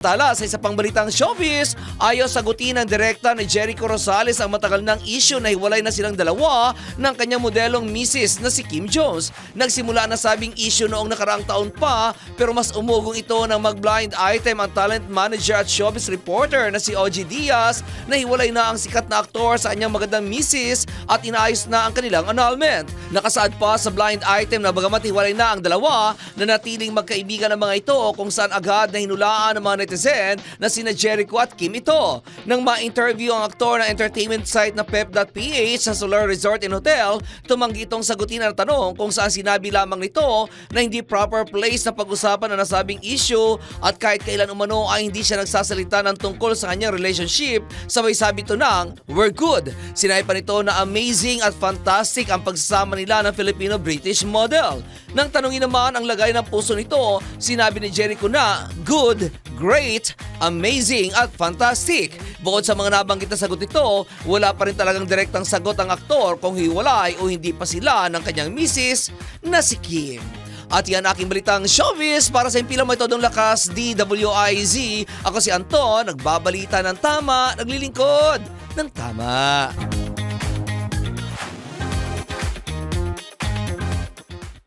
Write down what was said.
Tala sa isa pang balitang showbiz, ayaw sagutin ng direkta ni Jericho Rosales ang matagal ng issue na hiwalay na silang dalawa ng kanyang modelong misis na si Kim Jones. Nagsimula na sabing issue noong nakaraang taon pa pero mas umugong ito ng mag-blind item ang talent manager at showbiz reporter na si OG Diaz na hiwalay na ang sikat na aktor sa kanyang magandang misis at inaayos na ang kanilang annulment. Nakasaad pa sa blind item na bagamat hiwalay na ang dalawa, na natiling magkaibigan ng mga ito kung saan agad na hinulaan ng mga netizen na sina Jericho at Kim ito. Nang ma-interview ang aktor ng entertainment site na pep.ph sa Solar Resort and Hotel, tumanggi itong sagutin ang tanong kung saan sinabi lamang nito na hindi proper place na pag-usapan ang nasabing issue at kahit kailan umano ay hindi siya nagsasalita ng tungkol sa kanyang relationship, sabay sabi ito ng, we're good. Sinabi pa nito na amazing at fantastic ang pagsasama nila ng Filipino-British model. Nang tanungin naman ang lagay ng puso nito, sinabi ni Jericho na good, great, amazing at fantastic. Bukod sa mga nabanggit na sagot nito, wala pa rin talagang direktang sagot ang aktor kung hiwalay o hindi pa sila ng kanyang misis na si Kim. At yan aking balitang showbiz para sa impila mo ito ng lakas DWIZ. Ako si Anton, nagbabalita ng tama, naglilingkod ng tama.